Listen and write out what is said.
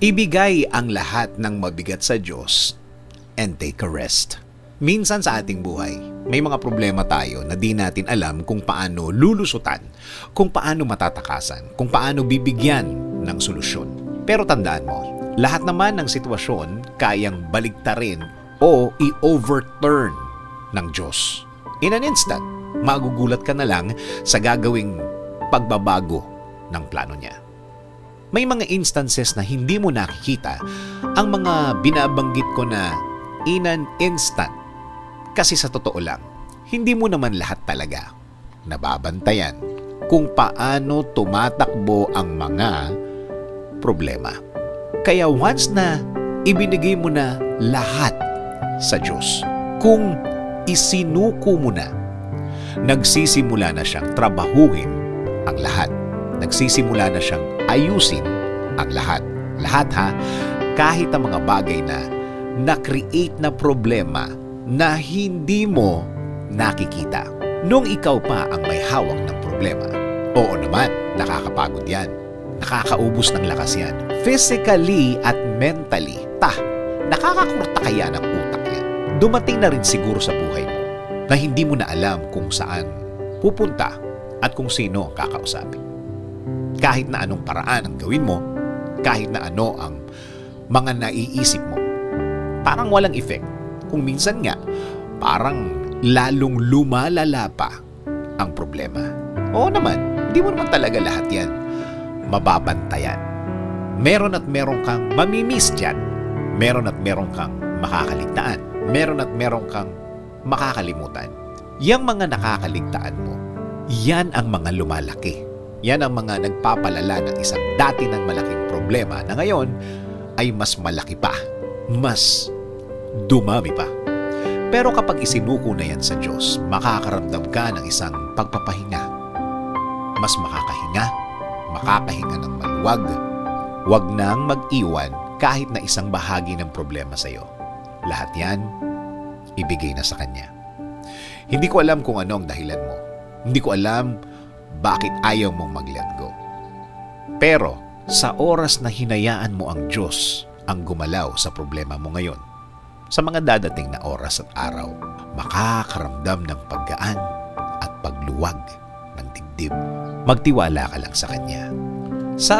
Ibigay ang lahat ng mabigat sa Diyos and take a rest. Minsan sa ating buhay, may mga problema tayo na di natin alam kung paano lulusutan, kung paano matatakasan, kung paano bibigyan ng solusyon. Pero tandaan mo, lahat naman ng sitwasyon kayang baligtarin o i-overturn ng Diyos. In an instant, magugulat ka na lang sa gagawing pagbabago ng plano niya. May mga instances na hindi mo nakikita ang mga binabanggit ko na in an instant. Kasi sa totoo lang, hindi mo naman lahat talaga nababantayan kung paano tumatakbo ang mga problema. Kaya once na ibinigay mo na lahat sa Diyos, kung isinuko mo na, nagsisimula na siyang trabahuhin ang lahat. Nagsisimula na siyang ayusin ang lahat. Lahat ha, kahit ang mga bagay na na-create na problema na hindi mo nakikita. Nung ikaw pa ang may hawak ng problema. Oo naman, nakakapagod yan. Nakakaubos ng lakas yan. Physically at mentally, ta, nakakakurta kaya ng utak yan. Dumating na rin siguro sa buhay mo na hindi mo na alam kung saan pupunta at kung sino ang kakausapin. Kahit na anong paraan ang gawin mo, kahit na ano ang mga naiisip mo, parang walang effect. Kung minsan nga, parang lalong lumalala pa ang problema. Oo naman, hindi mo naman talaga lahat yan mababantayan. Meron at meron kang mamimiss dyan. Meron at meron kang makakaligtaan. Meron at meron kang makakalimutan. Yang mga nakakaligtaan mo, yan ang mga lumalaki. Yan ang mga nagpapalala ng isang dati ng malaking problema na ngayon ay mas malaki pa, mas dumami pa. Pero kapag isinuko na yan sa Diyos, makakaramdam ka ng isang pagpapahinga. Mas makakahinga, makakahinga ng maluwag. Huwag nang mag-iwan kahit na isang bahagi ng problema sa iyo. Lahat yan, ibigay na sa Kanya. Hindi ko alam kung ano ang dahilan mo. Hindi ko alam bakit ayaw mong mag-let go. Pero sa oras na hinayaan mo ang Diyos ang gumalaw sa problema mo ngayon, sa mga dadating na oras at araw, makakaramdam ng paggaan at pagluwag ng dibdib. Magtiwala ka lang sa Kanya. Sabi